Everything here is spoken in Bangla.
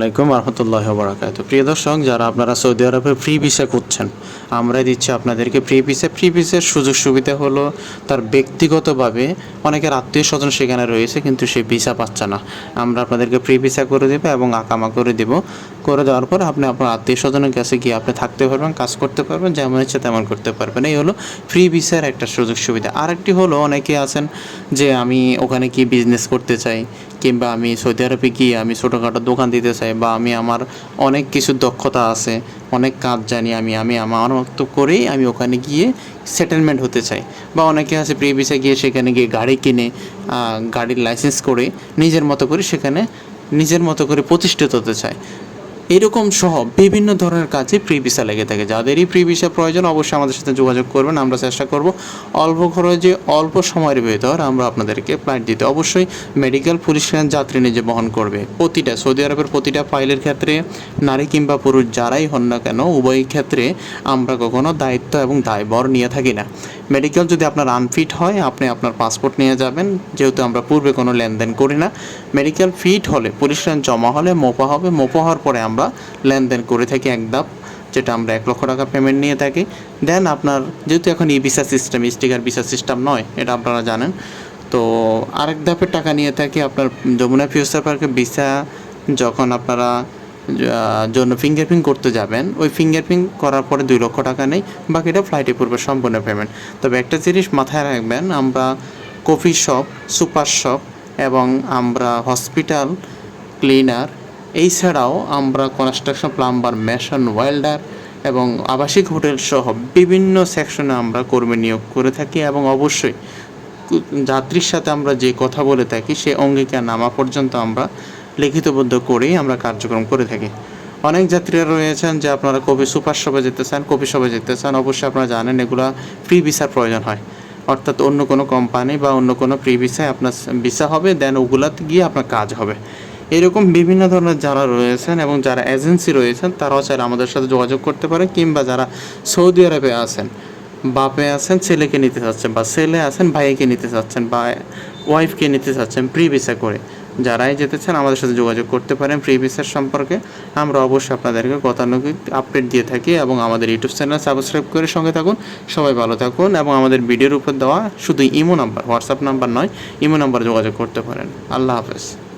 আলাইকুম রহমতুল্লাহ বরাকাত প্রিয় দর্শক, যারা আপনারা সৌদি আরবে ফ্রি ভিসা করছেন, আমরাই দিচ্ছি আপনাদেরকে ফ্রি ভিসা ফ্রি ভিসার সুযোগ সুবিধা হলো তার ব্যক্তিগতভাবে অনেকের আত্মীয় স্বজন সেখানে রয়েছে, কিন্তু সে ভিসা পাচ্ছে না। আমরা আপনাদেরকে ফ্রি ভিসা করে দেবো এবং আকামা করে দেব। করে দেওয়ার পর আপনি আপনার আত্মীয় স্বজনের কাছে গিয়ে আপনি থাকতে পারবেন, কাজ করতে পারবেন, যেমন ইচ্ছে তেমন করতে পারবেন। এই হলো ফ্রি ভিসার একটা সুযোগ সুবিধা। আরেকটি হলো অনেকে আছেন যে আমি ওখানে কি বিজনেস করতে চাই, কিংবা আমি সৌদি আরবে গিয়ে আমি ছোটোখাটো দোকান দিতে চাই, বা আমি আমার অনেক কিছু দক্ষতা আছে, অনেক কাজ জানি আমি আমি আমার মতো করেই আমি ওখানে গিয়ে সেটেলমেন্ট হতে চাই। বা অনেকে আছে প্রিভিসে গিয়ে সেখানে গিয়ে গাড়ি কিনে গাড়ির লাইসেন্স করে নিজের মতো করে সেখানে নিজের মতো করে প্রতিষ্ঠিত হতে চায়। এরকম সহ বিভিন্ন ধরনের কাজে প্রি ভিসা লেগে থাকে। যাদেরই প্রি ভিসা প্রয়োজন অবশ্যই আমাদের সাথে যোগাযোগ করবেন, আমরা চেষ্টা করব অল্প খরচে, অল্প সময়ের ভেতর আমরা আপনাদেরকে ফ্লাইট দিতে। অবশ্যই মেডিকেল পুলিশ যাত্রী নিজে বহন করবে। প্রতিটা সৌদি আরবের প্রতিটা ফাইলের ক্ষেত্রে নারী কিংবা পুরুষ যারাই হন না কেন, উভয় ক্ষেত্রে আমরা কখনো দায়িত্ব এবং দায়বর নিয়ে থাকি না। মেডিকেল যদি আপনার আনফিট হয়, আপনি আপনার পাসপোর্ট নিয়ে যাবেন। যেহেতু আমরা পূর্বে কোনো লেনদেন করি না। মেডিকেল ফিট হলে পুলিশ লাইন জমা হলে, মোপা হবে। মোপা হওয়ার পরে আমরা লেনদেন করে থাকি এক ধাপ, যেটা আমরা এক লক্ষ টাকা পেমেন্ট নিয়ে থাকি। দেন আপনার, যেহেতু এখন E visa system sticker visa system নয়, এটা আপনারা জানেন। তো আরেক ধাপের টাকা নিয়ে থাকি আপনার যমুনা ফিউচার পার্কে ভিসা যখন আপনারা জন্য ফিঙ্গারপ্রিন্ট করতে যাবেন। ওই ফিঙ্গারপ্রিন্ট করার পরে দুই লক্ষ টাকা নেই, বাকিটা ফ্লাইটে পূর্বে সম্পূর্ণ পেমেন্ট তবে একটা জিনিস মাথায় রাখবেন, আমরা কফি শপ সুপার শপ এবং আমরা হসপিটাল ক্লিনার এই ছাড়াও আমরা কনস্ট্রাকশন প্লাম্বার মেশন ওয়েল্ডার এবং আবাসিক হোটেল সহ বিভিন্ন সেকশনে আমরা কর্মী নিয়োগ করে থাকি এবং অবশ্যই যাত্রীর সাথে আমরা যে কথা বলে থাকি, সে অঙ্গীকার নামা পর্যন্ত আমরা লিখিতবদ্ধ করেই আমরা কার্যক্রম করে থাকি। অনেক যাত্রীরা রয়েছেন যে আপনারা কবি সুপার শপে যেতে চান, কবি শপে যেতে চান, অবশ্যই আপনারা জানেন এগুলা ফ্রি ভিসার প্রয়োজন হয়। অর্থাৎ অন্য কোনো কোম্পানি বা অন্য কোনো ফ্রি ভিসায় আপনার ভিসা হবে, দেন ওগুলাতে গিয়ে আপনার কাজ হবে। এরকম বিভিন্ন ধরনের যারা রয়েছেন এবং যারা এজেন্সি রয়েছেন, তারাও চাইলে আমাদের সাথে যোগাযোগ করতে পারে কিংবা যারা সৌদি আরবে আছেন, বাপে আছেন, ছেলেকে নিতে চাচ্ছেন বা ছেলে আছেন, ভাইকে নিতে চাচ্ছেন বা ওয়াইফকে নিতে চাচ্ছেন প্রি ভিসা করে। যারাই যেতে চান আমাদের সাথে যোগাযোগ করতে পারেন ফ্রি ভিসার সম্পর্কে। আমরা অবশ্যই আপনাদেরকে গতানুগতিক আপডেট দিয়ে থাকি এবং আমাদের ইউটিউব চ্যানেল সাবস্ক্রাইব করে সঙ্গে থাকুন। সবাই ভালো থাকুন এবং আমাদের ভিডিওর উপর দেওয়া শুধু ইমো নাম্বার হোয়াটসঅ্যাপ নাম্বার নয়, ইমো নাম্বার যোগাযোগ করতে পারেন। আল্লাহ হাফেজ।